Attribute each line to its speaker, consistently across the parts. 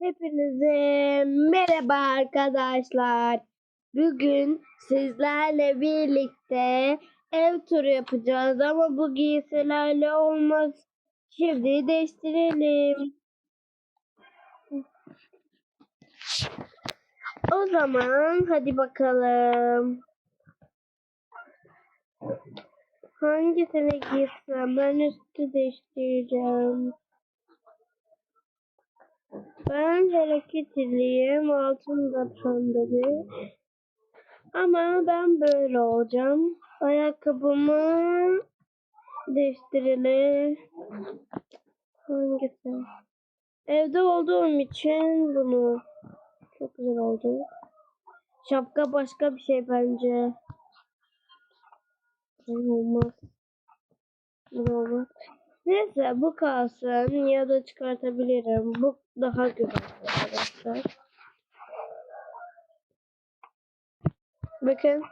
Speaker 1: Hepinize merhaba arkadaşlar. Bugün sizlerle birlikte ev turu yapacağız ama bu giysilerle olmaz. Şimdi değiştirelim. O zaman hadi bakalım. Hangisini giysem ben üstü değiştireceğim. Ben hareketliyim. Altında pembeli. Ama ben böyle olacağım. Ayakkabımı değiştirelim. Hangisi? Evde olduğum için bunu çok güzel oldu. Şapka başka bir şey bence. Olmaz. Olmaz. Neyse bu kalsın ya da çıkartabilirim. Bu daha güzel arkadaşlar. Bakın.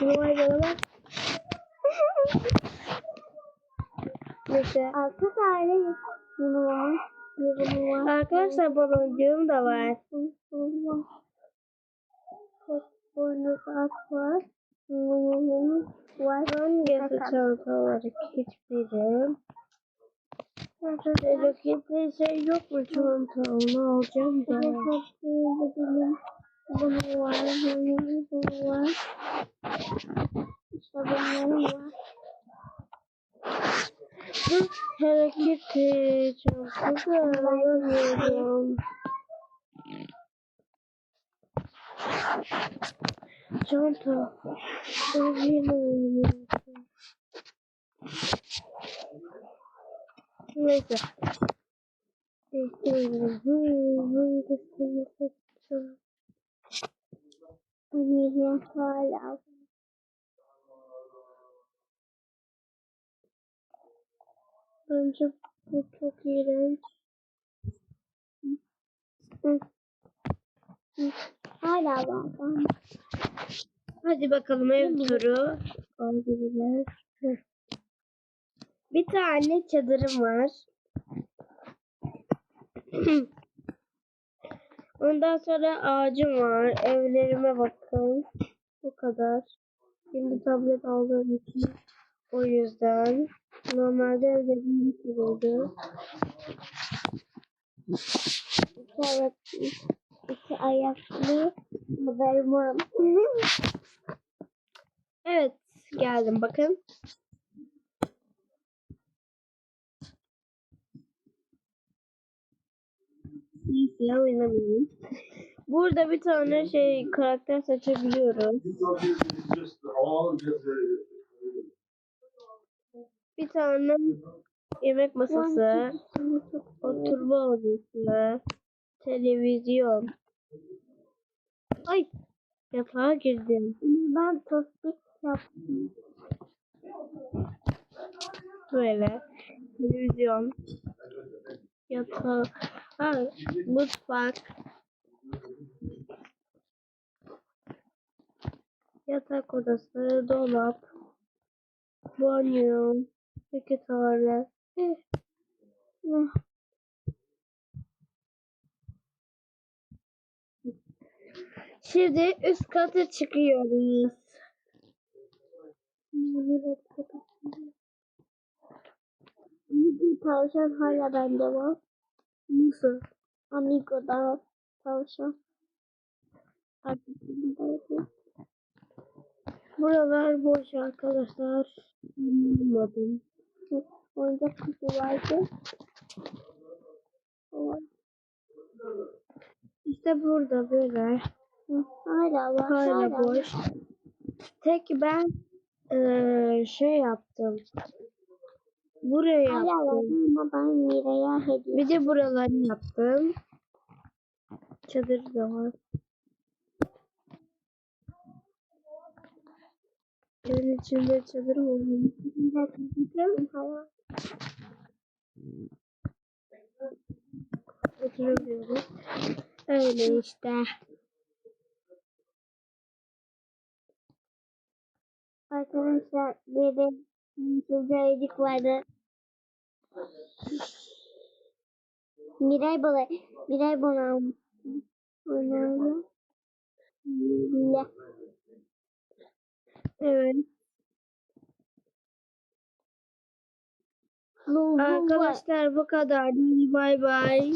Speaker 1: Var bak. Neyse.
Speaker 2: Altı tane var.
Speaker 1: Arkadaşlar baloncuğum da var.
Speaker 2: Bunu at var. Bunu.
Speaker 1: Hangisi çanta olarak hiçbiri. Hello Kitty şey yok mu çanta? Onu alacağım da.
Speaker 2: Bunu var. Bunu var. İşte bunların var.
Speaker 1: Kitty çantası alamıyorum. Çanta. Neyse. Hmm?
Speaker 2: Bunu hala.
Speaker 1: Bence bu çok iğrenç.
Speaker 2: Hala var.
Speaker 1: Hadi bakalım ev turu. Bir tane çadırım var. Ondan sonra ağacım var. Evlerime bakın. Bu kadar. Şimdi tablet aldığım için o yüzden. Normalde evde büyük oldu.
Speaker 2: Evet. Ayaklı haberim var.
Speaker 1: Evet geldim bakın. Neyse oynamıyorum. Burada bir tane şey karakter seçebiliyoruz. Bir tane yemek masası, oturma odası, televizyon. Ay yatağa girdim.
Speaker 2: Ben tosbik yaptım.
Speaker 1: Böyle televizyon, yatağı, ha, mutfak, yatak odası, dolap, banyo, iki tuvalet. Eh, Şimdi üst kata çıkıyoruz.
Speaker 2: Bir tavşan hala bende var.
Speaker 1: Nasıl?
Speaker 2: Amigo'da tavşan.
Speaker 1: Buralar boş arkadaşlar. Anlamadım.
Speaker 2: Oyuncak kutu vardı.
Speaker 1: İşte burada böyle.
Speaker 2: Hala var.
Speaker 1: Hala boş. Tek ben eee, şey yaptım. Buraya
Speaker 2: Hala var
Speaker 1: yaptım.
Speaker 2: ama ben Mira'ya hediye.
Speaker 1: Bir de buraları yaptım. Çadır da var. Evin içinde çadır var?
Speaker 2: Hala.
Speaker 1: Oturabiliyoruz. Öyle işte.
Speaker 2: Arkadaşlar çocuğa iyilik vardı. Miray Bala. Miray. Önemli. Le.
Speaker 1: Evet. Arkadaşlar bu kadar. Bay bay.